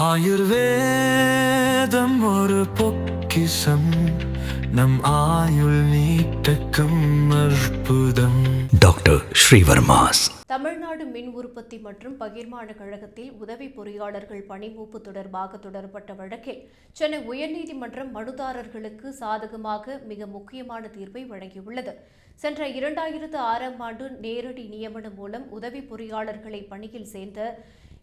ஆயுர்வேதம் ஒரு பொக்கிசம் நம் ஆயுள் நீட்டக்கும் அற்புதம். டாக்டர் ஸ்ரீவர்மாஸ். தமிழ்நாடு மின் உற்பத்தி மற்றும் பகிர்மான கழகத்தில் உதவி பொறியாளர்கள் பணிமூப்பு தொடர்பாக தொடரப்பட்ட வழக்கில் சென்னை உயர்நீதிமன்றம் மனுதாரர்களுக்கு சாதகமாக மிக முக்கியமான தீர்ப்பை வழங்கியுள்ளது. சென்ற இரண்டாயிரத்து ஆறாம் ஆண்டு நேரடி நியமனம் மூலம் உதவி பொறியாளர்களை பணியில் சேர்ந்த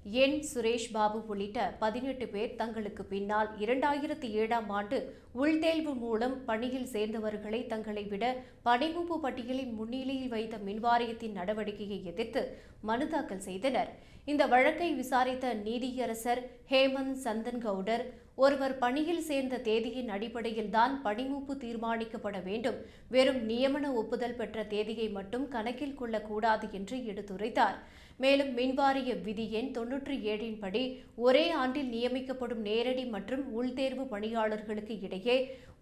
என். சுரேஷ் பாபு உள்ளிட்ட பதினெட்டு பேர் தங்களுக்கு பின்னால் இரண்டாயிரத்தி ஏழாம் ஆண்டு உள்தேர்வு மூலம் பணியில் சேர்ந்தவர்களை தங்களை விட பணிமூப்பு பட்டியலின் முன்னிலையில் வைத்த மின்வாரியத்தின் நடவடிக்கையை எதிர்த்து மனு தாக்கல் செய்தனர். இந்த வழக்கை விசாரித்த நீதியரசர் ஹேமந்த் சந்தன் கவுடர் ஒருவர் பணியில் சேர்ந்த தேதியின் அடிப்படையில்தான் பணிமூப்பு தீர்மானிக்கப்பட வேண்டும். வெறும் நியமன ஒப்புதல் பெற்ற தேதியை மட்டும் கணக்கில் கொள்ளக்கூடாது என்று எடுத்துரைத்தார். மேலும் மின்வாரிய விதி எண் தொன்னூற்றி ஏழின் படி ஒரே ஆண்டில் நியமிக்கப்படும் நேரடி மற்றும் உள்தேர்வு பணியாளர்களுக்கு இடையே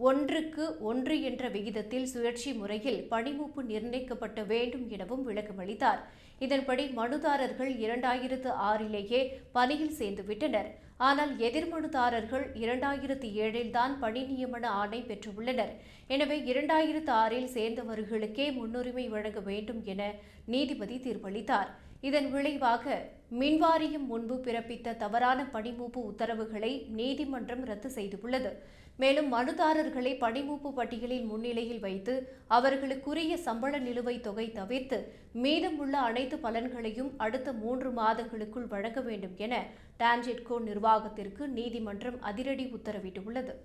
ஒன்றுக்கு ஒன்று என்ற விகிதத்தில் சுழற்சி முறையில் பணிமூப்பு நிர்ணயிக்கப்பட வேண்டும் எனவும் விளக்கமளித்தார். இதன்படி மனுதாரர்கள் இரண்டாயிரத்து ஆறிலேயே பணியில் சேர்ந்துவிட்டனர். ஆனால் எதிர்மனுதாரர்கள் இரண்டாயிரத்தி ஏழில் தான் பணி நியமன ஆணை பெற்றுள்ளனர். எனவே இரண்டாயிரத்து ஆறில் சேர்ந்தவர்களுக்கே முன்னுரிமை வழங்க வேண்டும் என நீதிபதி தீர்ப்பளித்தார். இதன் விளைவாக மின்வாரியம் முன்பு பிறப்பித்த தவறான பணிமூப்பு உத்தரவுகளை நீதிமன்றம் ரத்து செய்துள்ளது. மேலும் மனுதாரர்களை பணிமூப்பு பட்டியலில் முன்னிலையில் வைத்து அவர்களுக்குரிய சம்பள நிலுவைத் தொகை தவிர்த்து மீதமுள்ள அனைத்து பலன்களையும் அடுத்த மூன்று மாதங்களுக்குள் வழங்க வேண்டும் என டான்ஜெட்கோ நிர்வாகத்திற்கு நீதிமன்றம் அதிரடி உத்தரவிட்டுள்ளது.